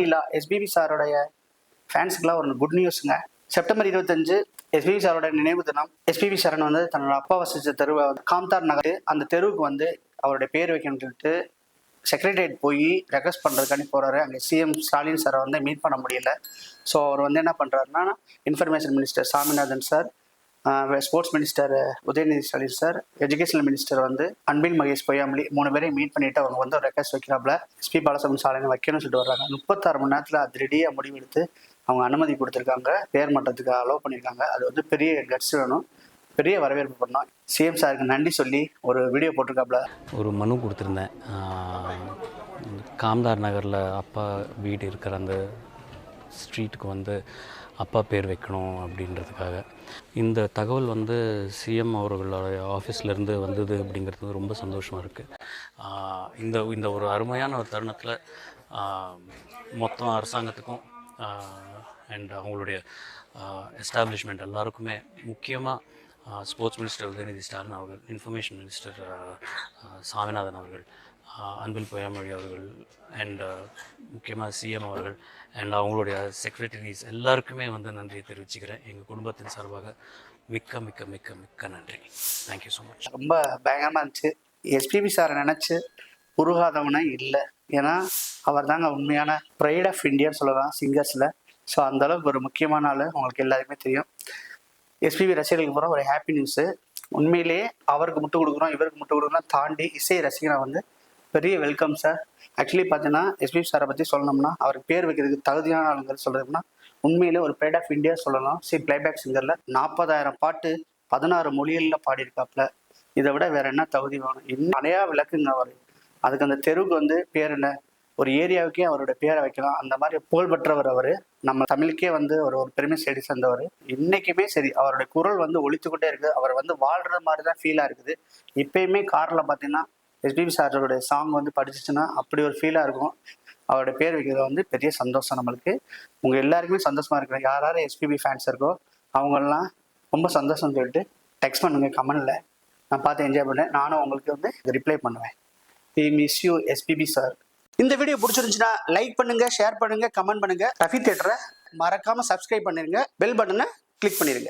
நீலா SPB சாரோடைய ஃபேன்ஸுக்குலாம் ஒரு குட் நியூஸுங்க செப்டம்பர் இருபத்தஞ்சு எஸ்பிபி சாரோட நினைவு தினம். எஸ்பிபி சரண் வந்து தன்னோட அப்பா வசித்த தெருவை வந்து காம்தார் நகர் அந்த தெருவுக்கு வந்து அவருடைய பேர் வைக்கணும்னு சொல்லிட்டு செக்ரட்டரியேட் போய் ரெக்வஸ்ட் பண்ணுறதுக்காண்டி போகிறாரு அங்கே சிஎம் ஸ்டாலின் சாரை வந்து மீட் பண்ண முடியல. ஸோ அவர் வந்து என்ன பண்ணுறாருன்னா information minister Saminathan sir sports minister Udhayanidhi Stalin sir educational minister வந்து அன்பின் மகேஷ் பொய்யாமலி மூணு பேரையும் மீட் பண்ணிட்டு அவங்க வந்து ஒரு ரெக்வஸ்ட் வைக்கிறாப்புல. எஸ்பி பாலசுப்ரமணியம் சாலைன்னு வைக்கணும்னு சொல்லிட்டு வர்றாங்க. முப்பத்தாறு மணி நேரத்தில் அதிரடியாக முடிவெடுத்து அவங்க அனுமதி கொடுத்துருக்காங்க. பேர் மட்டத்துக்கு அலோவ் பண்ணியிருக்காங்க அது வந்து பெரிய கட்ஸ் வேணும். பெரிய வரவேற்பு பண்ணோம். சிஎம் சாருக்கு நன்றி சொல்லி ஒரு வீடியோ போட்டிருக்காப்புல. ஒரு மனு கொடுத்துருந்தேன். காம்தார் நகரில் அப்பா வீடு இருக்கிற அந்த ஸ்ட்ரீட்டுக்கு வந்து அப்பா பேர் வைக்கணும் அப்படின்றதுக்காக. இந்த தகவல் வந்து சிஎம் அவர்களோட ஆஃபீஸ்லேருந்து வந்தது அப்படிங்கிறது ரொம்ப சந்தோஷமாக இருக்குது இந்த இந்த ஒரு அருமையான ஒரு தருணத்தில் மொத்தம் அரசாங்கத்துக்கும் அண்ட் அவங்களுடைய எஸ்டாப்ளிஷ்மெண்ட் எல்லாருக்குமே முக்கியமாக ஸ்போர்ட்ஸ் மினிஸ்டர் உதயநிதி ஸ்டாலின் அவர்கள் இன்ஃபர்மேஷன் மினிஸ்டர் சாமிநாதன் அவர்கள் அன்பில் பொய்யாமொழி அவர்கள் அண்ட் முக்கியமாக சிஎம் அவர்கள் அண்ட் அவங்களுடைய செக்ரட்டரிஸ் எல்லாருக்குமே வந்து நன்றியை தெரிவிச்சுக்கிறேன். எங்கள் குடும்பத்தின் சார்பாக மிக்க மிக்க மிக்க மிக்க நன்றி. தேங்க்யூ ஸோ மச் ரொம்ப பயங்கரமாக இருந்துச்சு. எஸ்பிபி சாரை நினச்சி உருகாதவனே இல்லை. ஏன்னா அவர் தாங்க உண்மையான ப்ரைட் ஆஃப் இந்தியான்னு சொல்லலாம் சிங்கர்ஸில் ஸோ அந்தளவுக்கு ஒரு முக்கியமான ஆள் உங்களுக்கு எல்லாருக்குமே தெரியும். எஸ்பிபி ரசிகர்களுக்கு போகிற ஒரு ஹாப்பி நியூஸு உண்மையிலேயே அவருக்கு முட்டு கொடுக்குறோம் இவருக்கு முட்டு கொடுக்குறோம் தாண்டி இசை ரசிகனை வந்து பெரிய வெல்கம் சார் ஆக்சுவலி பார்த்தீங்கன்னா எஸ்பி சாரை பற்றி சொல்லணும்னா அவருக்கு பேர் வைக்கிறதுக்கு தகுதியான ஆளுங்கள் சொல்கிறதுனா உண்மையிலே ஒரு ப்ரைட் ஆஃப் இந்தியா சொல்லலாம். சி பிளேபேக் சிங்கரில் நாற்பதாயிரம் பாட்டு பதினாறு மொழிகளில் பாடியிருக்காப்புல. இதை விட வேற என்ன தகுதி வேணும்? இன்னும் நிறையா விளக்குங்க அவர். அதுக்கு அந்த தெருவுக்கு வந்து பேர் என்ன? ஒரு ஏரியாவுக்கே அவரோட பேரை வைக்கலாம். அந்த மாதிரி புகழ்பெற்றவர் அவர். நம்ம தமிழுக்கே வந்து ஒரு ஒரு பெருமை செடி சேர்ந்தவர். இன்னைக்குமே சரி அவருடைய குரல் வந்து ஒழித்துக்கிட்டே இருக்குது அவர் வந்து வாழ்ற மாதிரி தான் ஃபீலாக இருக்குது. இப்பயுமே காரில் பார்த்தீங்கன்னா எஸ்பிபி சாரோடைய சாங் வந்து படிச்சிச்சுன்னா அப்படி ஒரு ஃபீலாக இருக்கும். அவரோட பேர் வைக்கிறது வந்து பெரிய சந்தோஷம் நம்மளுக்கு. உங்கள் எல்லாருக்குமே சந்தோஷமாக இருக்கிற யார் யார் எஸ்பிபி ஃபேன்ஸ் இருக்கோ அவங்கெல்லாம் ரொம்ப சந்தோஷம் சொல்லிட்டு டெக்ஸ்ட் பண்ணுங்க கமெண்டில் நான் பார்த்து என்ஜாய் பண்ணேன் நானும் உங்களுக்கு வந்து ரிப்ளை பண்ணுவேன். We miss you SPB sir இந்த வீடியோ பிடிச்சிருந்துச்சுன்னா லைக் பண்ணுங்க ஷேர் பண்ணுங்க கமெண்ட் பண்ணுங்க. ரஃபி தேட்டரை மறக்காம சப்ஸ்கிரைப் பண்ணிருங்க. பெல் பட்டனை கிளிக் பண்ணிருங்க.